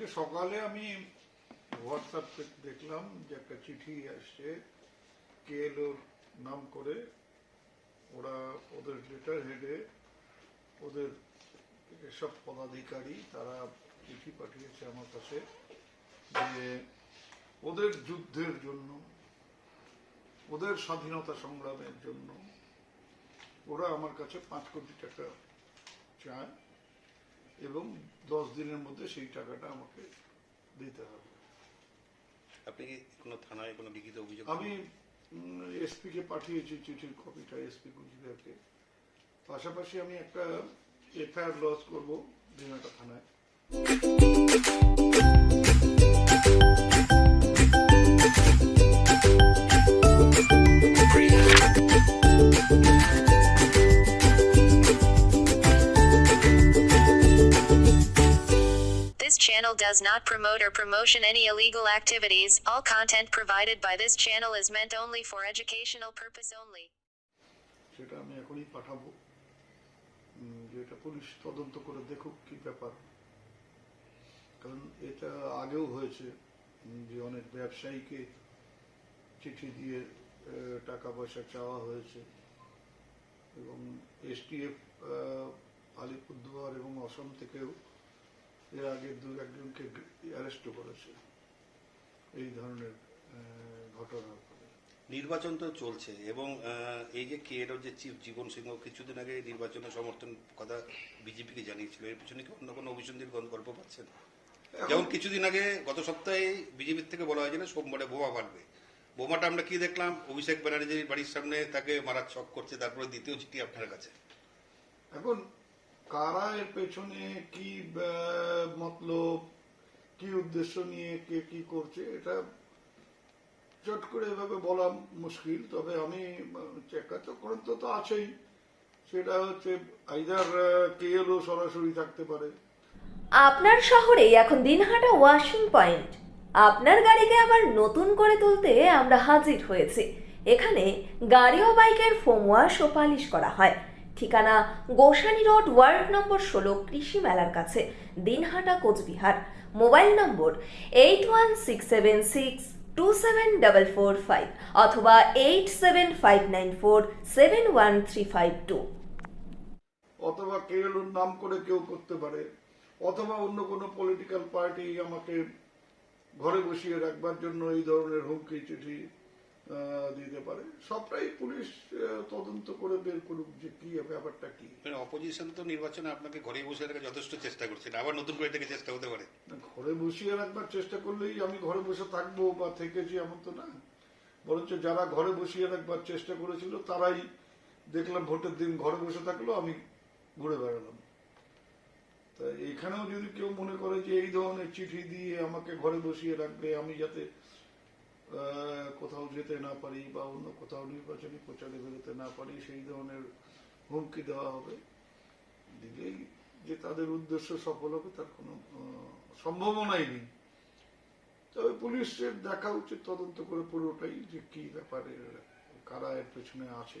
আজকে সকালে আমি হোয়াটসঅ্যাপ দেখলাম যে একটা চিঠি আসছে, কেএলওর নাম করে। ওরা ওদের লেটার হেডে ওদের এসব পদাধিকারী, তারা চিঠি পাঠিয়েছে আমার কাছে যে ওদের যুদ্ধের জন্য, ওদের স্বাধীনতা সংগ্রামের জন্য ওরা আমার কাছে পাঁচ কোটি টাকা চায়। এবং দশ দিনের মধ্যে সেই টাকাটা আমাকে দিতে হবে। আপনি কি কোনো থানায় কোনো লিখিত অভিযোগ আমি এসপি কে পাঠিয়েছি চিঠির কপিটা এসপি কুচবিহারকে পাশাপাশি আমি একটা এফআইআর লস করব দিনাটা থানায়। does not promote or promotion any illegal activities. All content provided by this channel is meant only for educational purpose only. সেটা আমি এখনই পাঠাবো উম, যে এটা পুলিশ তদন্ত করে দেখুক কি ব্যাপার কারণ এটা আগেও হয়েছে উম, যে অনেক ব্যবসায়ীকে চিঠি দিয়ে আহ, টাকা পয়সা চাওয়া হয়েছে এবং এসটিএফ আলিপুরদুয়ার এবং অসম থেকেও এর আগে দু একজনকে অ্যারেস্টও করেছে। এই ধরনের ঘটনার ফলে নির্বাচন তো চলছে এবং এই যে কেএলও যে চিফ জীবন সিংহ কিছুদিন আগে নির্বাচনে সমর্থন কথা বিজেপিকে জানিয়েছিল এর পিছনে কি অন্য কোনো অভিসন্ধির গল্প- গল্প পাচ্ছেন? যেমন কিছুদিন আগে গত সপ্তাহে বিজেপির থেকে বলা হয়েছিল সোমবারে বোমা মারবে বোমাটা আমরা কি দেখলাম? অভিষেক ব্যানার্জির বাড়ির সামনে তাকে মারার ছক করছে তারপরে দ্বিতীয় চিঠি আপনার কাছে। এখন কারা এর পেছনে কি মতলব, কি উদ্দেশ্য নিয়ে কে কি করছে, এটা চট করে এভাবে বলা মুশকিল, তবে আমি, চেকাচক্রান্ত তো আছেই। সেটা হচ্ছে আইদার কেএলও সরাসরি থাকতে পারে। আপনার শহরেই এখন দিনহাটা ওয়াশিং পয়েন্ট। আপনার গাড়িকে আবার নতুন করে তুলতে আমরা হাজির হয়েছি। এখানে গাড়ি ও বাইকের ফোম ওয়াশ ও পালিশ করা হয়। ঠিকানা গোসানি রোড, ওয়ার্ড নম্বর ষোলো, কৃষি মেলার কাছে, Dinhata, Coochbehar. Mobile number eight one six seven six two seven double four five অথবা eight seven five nine four seven one three five two অথবা কেএলওর নাম করে কেউ করতে পারে, অথবা অন্য কোনো পলিটিক্যাল পার্টি আমাকে ঘরে বসিয়ে রাখবার জন্য এই ধরনের হুমকি চিঠি দিতে পারে। সবটাই পুলিশ তদন্ত করে বের করুক যে কি ব্যাপারটা কি। মানে অপোজিশন তো নির্বাচনে আপনাকে ঘরে বসে রাখার যথেষ্ট চেষ্টা করছেন আবার নতুন করে থেকে চেষ্টা হতে পারে। ঘরে বসিয়ে রাখবার চেষ্টা করলেই আমি ঘরে বসে থাকব বা থেকেছি এমন তো না। বরঞ্চ যারা ঘরে বসিয়ে রাখবার চেষ্টা করেছিল তারাই দেখলাম ভোটের দিন ঘরে বসে থাকল আমি ঘুরে বেড়ালাম। তা এখানেও যদি কেউ মনে করে যে এই ধরনের চিঠি দিয়ে আমাকে ঘরে বসিয়ে রাখবে আমি যাতে কোথাও যেতে না পারি বা অন্য কোথাও নির্বাচনী প্রচারে বেরোতে না পারি, সেই ধরনের হুমকি দেওয়া হবে। দিলেই যে তাদের উদ্দেশ্য সফল হবে, তার কোনো সম্ভাবনাই নেই। তবে পুলিশের দেখা উচিত তদন্ত করে পুরোটাই যে কি ব্যাপারে, কারা এর পেছনে আছে।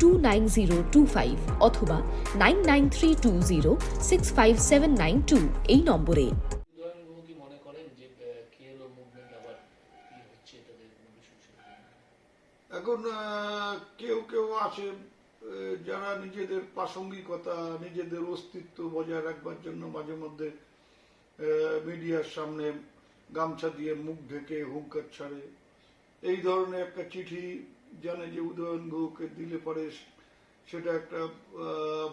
two nine zero two five অথবা nine nine three two zero six five seven nine two এই নম্বরে। এখন কেউ কেউ আছে যারা নিজেদের প্রাসঙ্গিকতা, নিজেদের অস্তিত্ব বজায় রাখবার জন্য মাঝে মধ্যে মিডিয়ার সামনে গামছা দিয়ে মুখ ঢেকে হুঙ্কার ছাড়ে। এই ধরনের একটা চিঠি জানে যে উদয়ন গুহকে দিলে পরে সেটা একটা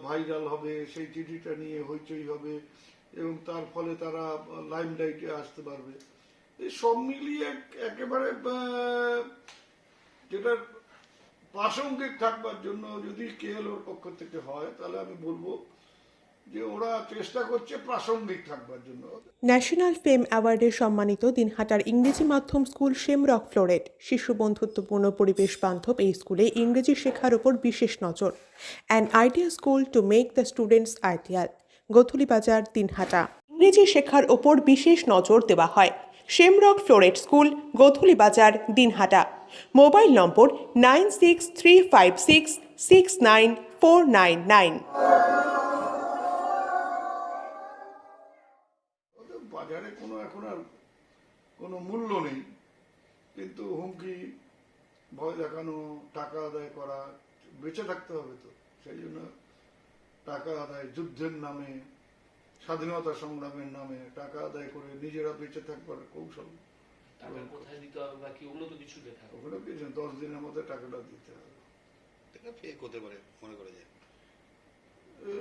ভাইরাল হবে, সেই চিঠিটা নিয়ে হইচই হবে এবং তার ফলে তারা লাইমলাইটে আসতে পারবে। এই সব মিলিয়ে একেবারে যেটা প্রাসঙ্গিক থাকবার জন্য যদি কেএলওর পক্ষ থেকে হয়, তাহলে আমি বলব যে ওরা চেষ্টা করছে প্রাসঙ্গিক থাকবার জন্য। ন্যাশনাল ফেম অ্যাওয়ার্ডে সম্মানিত দিনহাটার ইংরেজি মাধ্যম স্কুল শেমরক ফ্লোরেট শিশু বন্ধুত্বপূর্ণ পরিবেশ বান্ধব এই স্কুলে ইংরেজি শেখার ওপর বিশেষ নজর। An idea school to make the students ideal Godhuli Bazar Dinhata. ইংরেজি শেখার ওপর বিশেষ নজর দেওয়া হয়। Shamrock Floret school Godhuli Bazar Dinhata. Mobile number nine six three five six six nine four nine nine. বাজারে কোনো এখন আর কোনো মূল্য নেই। কিন্তু হুমকি ভয় দেখানো টাকা আদায় করা বেঁচে থাকতে হবে তো। সেই জন্য টাকা আদায় যুদ্ধের নামে স্বাধীনতা সংগ্রামের নামে টাকা আদায় করে নিজেরা বেঁচে থাকবার কৌশল কোথায় দিতে হবে বা কি ওগুলো তো কিছু দেখা হবে ওখানে কিছু দশ দিনের মধ্যে টাকাটা দিতে হবে। এটা ফেক হতে পারে মনে করা যায়।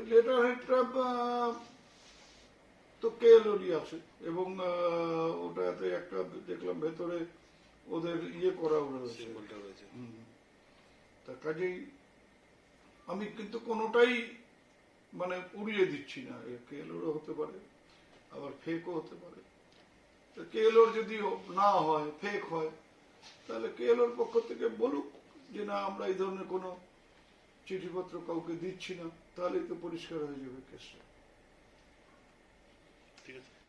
লেটার হেডটা তো কেএলওরই আছে? এবং ওটাতে একটা দেখলাম ভেতরে ওদের ইয়ে করা রয়েছে তা কাজেই আমি কিন্তু কোনোটাই মানে উড়িয়ে দিচ্ছি না। কেএলওরও হতে পারে আবার ফেকও হতে পারে। কেএলওর যদি না হয় ফেক হয় তাহলে কেএলওর পক্ষ থেকে বলুক যে না আমরা এই ধরনের কোনো চিঠিপত্র কাউকে দিচ্ছি না তাহলেই তো পরিষ্কার হয়ে যাবে কেসটা। ঠিক আছে